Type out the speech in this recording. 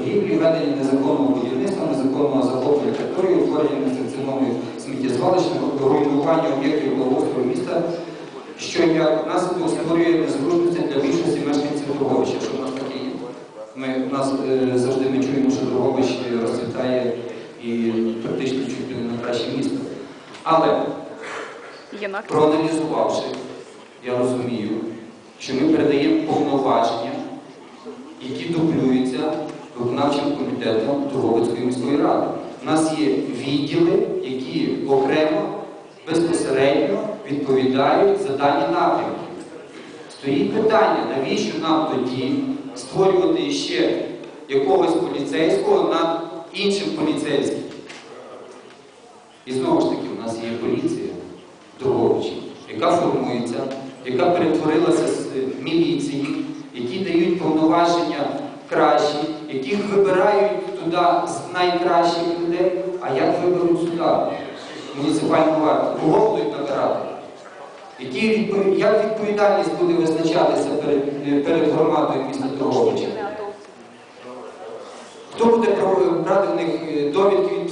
торгівлі, ведення незаконного будівництва, незаконного захоплення території, утворення несанкціонованих сміттєзвалищ, руйнування об'єктів благоустрою міста, що як наслідок створює незручності для більшості мешканців Торговища. Що в нас таке є? Ми, у нас е, завжди ми чуємо, що Торговище розцвітає і практично чуть не найкраще місто. Але проаналізувавши, я розумію, що ми передаємо повноваження, які дублюються виконавчим комітетом Торговицької міської ради. У нас є відділи, які окремо безпосередньо відповідають за дані напрямки. Стоїть питання, навіщо нам тоді створювати ще якогось поліцейського над іншим поліцейським? І знову ж таки, у нас є поліція Дрогобичі, яка формується, яка перетворилася з міліції, які дають повноваження кращі, яких вибирають туди з найкращих людей. А як виберуть сюди? Муніципальну варту? Кого будуть набирати? Які Як відповідальність буде визначатися перед, перед громадою міста Дрогобича? Хто буде брати в них е, довідки від